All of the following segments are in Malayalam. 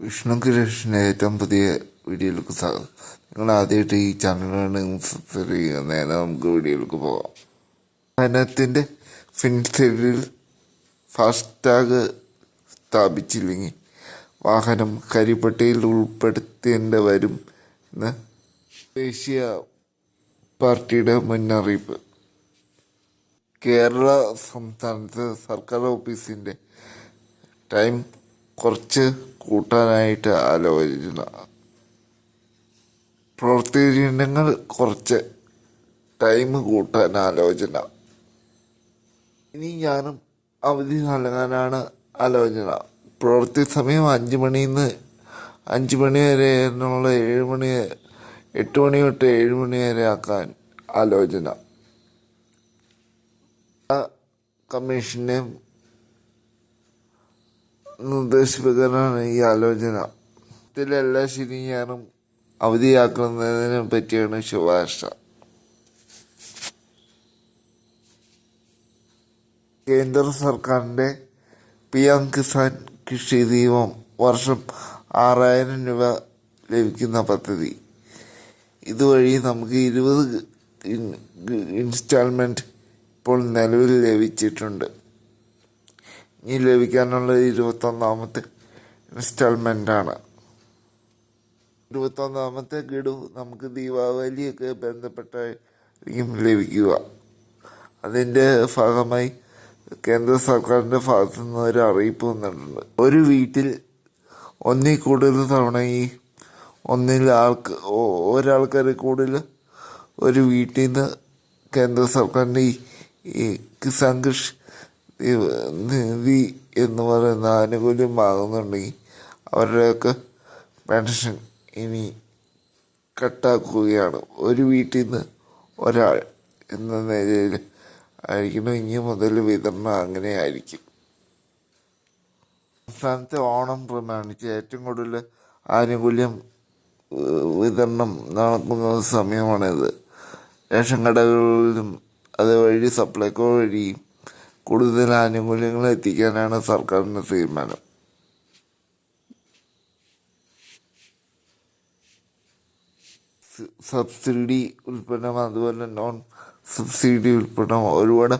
വിഷ്ണു കൃഷ്ണന്റെ ഏറ്റവും പുതിയ വീഡിയോയിലേക്ക് സ്വാഗതം നിങ്ങൾ ആദ്യമായിട്ട് ഈ ചാനലാണ് സബ്സ്ക്രൈബ് ചെയ്യുക. നേരെ നമുക്ക് വീഡിയോയിലേക്ക് പോകാം. വനത്തിന്റെ ഫിൻസൈഡിൽ ഫാസ്ടാഗ് സ്ഥാപിച്ചില്ലെങ്കിൽ വാഹനം കരിപ്പട്ടിയിൽ ഉൾപ്പെടുത്തേണ്ടി വരും എന്ന് ദേശീയ പാർട്ടിയുടെ മുന്നറിയിപ്പ്. കേരള സംസ്ഥാനത്ത് സർക്കാർ ഓഫീസിന്റെ ടൈം കുറച്ച് കൂട്ടാനായിട്ട് ആലോചിക്കുന്ന പ്രവൃത്തി ദിനങ്ങൾ കുറച്ച് ടൈം കൂട്ടാൻ ആലോചന ഇനി ഞാനും അവധി നൽകാനാണ് ആലോചന പ്രവൃത്തി സമയം അഞ്ച് മണിയിൽ നിന്ന് അഞ്ച് മണി വരെ എന്നുള്ള ഏഴ് മണി എട്ട് മണി തൊട്ട് ഏഴ് മണി വരെ ആക്കാൻ ആലോചന കമ്മീഷനെയും കമ്മീഷനെ നിർദ്ദേശപ്രകാരമാണ് ഈ ആലോചന. ഇതിലെല്ലാ ശനിയാനും അവധിയാക്കുന്നതിനെ പറ്റിയാണ് ശുപാർശ. കേന്ദ്ര സർക്കാരിന്റെ പി എം കിസാൻ കൃഷി ദീപം വർഷം ആറായിരം രൂപ ലഭിക്കുന്ന പദ്ധതി. ഇതുവഴി നമുക്ക് ഇരുപത് ഇൻസ്റ്റാൾമെന്റ് ഇപ്പോൾ നിലവിൽ ലഭിച്ചിട്ടുണ്ട്. ഇനി ലഭിക്കാനുള്ള ഇരുപത്തൊന്നാമത്തെ ഇൻസ്റ്റാൾമെന്റാണ് ഇരുപത്തൊന്നാമത്തെ ഗഡു നമുക്ക് ദീപാവലിയൊക്കെ ബന്ധപ്പെട്ടായിരിക്കും ലഭിക്കുക. അതിന്റെ ഭാഗമായി കേന്ദ്ര സർക്കാരിന്റെ ഭാഗത്തു നിന്ന് ഒരു അറിയിപ്പ് വന്നിട്ടുണ്ട്. ഒരു വീട്ടിൽ ഒന്നിൽ കൂടുതൽ തവണ ഈ ഒന്നിൽ ആൾക്ക് ഒരാൾക്കാർ കൂടുതൽ ഒരു വീട്ടിൽ നിന്ന് കേന്ദ്ര സർക്കാരിന്റെ ഈ കിസാൻ കൃഷി നിധി എന്ന് പറയുന്ന ആനുകൂല്യം വാങ്ങുന്നുണ്ടെങ്കിൽ അവരുടെയൊക്കെ പെൻഷൻ ഇനി കട്ടാക്കുകയാണ്. ഒരു വീട്ടിൽ നിന്ന് ഒരാൾ എന്ന നിലയിൽ ആയിരിക്കണം ഇനി മുതൽ വിതരണം അങ്ങനെ ആയിരിക്കും. സംസ്ഥാനത്തെ ഓണം പ്രമാണിച്ച് ഏറ്റവും കൂടുതൽ ആനുകൂല്യം വിതരണം നടക്കുന്ന സമയമാണിത്. റേഷൻ കടകളിലും അതുവഴി സപ്ലൈകോ വഴിയും കൂടുതൽ ആനുകൂല്യങ്ങൾ എത്തിക്കാനാണ് സർക്കാരിന്റെ തീരുമാനം. സബ്സിഡി ഉൽപ്പന്നം അതുപോലെ നോൺ സബ്സിഡി ഉൽപ്പന്നം ഒരുപാട്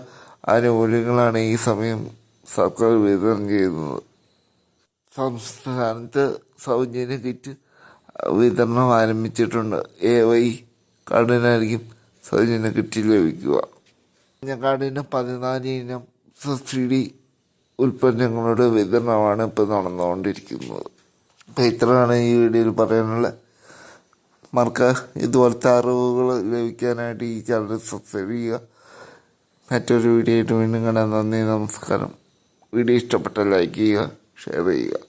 ആനുകൂല്യങ്ങളാണ് ഈ സമയം സർക്കാർ വിതരണം ചെയ്യുന്നത്. സംസ്ഥാനത്ത് സൗജന്യ കിറ്റ് വിതരണം ആരംഭിച്ചിട്ടുണ്ട്. എ വൈ കാർഡിനായിരിക്കും സൗജന്യ കിറ്റ് ലഭിക്കുക. കാർഡിന് പതിനാല് ഇനം സബ്സിഡി ഉൽപ്പന്നങ്ങളുടെ വിതരണമാണ് ഇപ്പോൾ നടന്നുകൊണ്ടിരിക്കുന്നത്. അപ്പോൾ ഇത്രയാണ് ഈ വീഡിയോയിൽ പറയാനുള്ള മറക്ക ഇതുപോലത്തെ അറിവുകൾ ലഭിക്കാനായിട്ട് ഈ ചാനൽ സബ്സ്ക്രൈബ് ചെയ്യുക. മറ്റൊരു വീഡിയോ ആയിട്ട് വീണ്ടും കാണാൻ നന്ദി നമസ്കാരം. വീഡിയോ ഇഷ്ടപ്പെട്ടാൽ ലൈക്ക് ചെയ്യുക ഷെയർ ചെയ്യുക.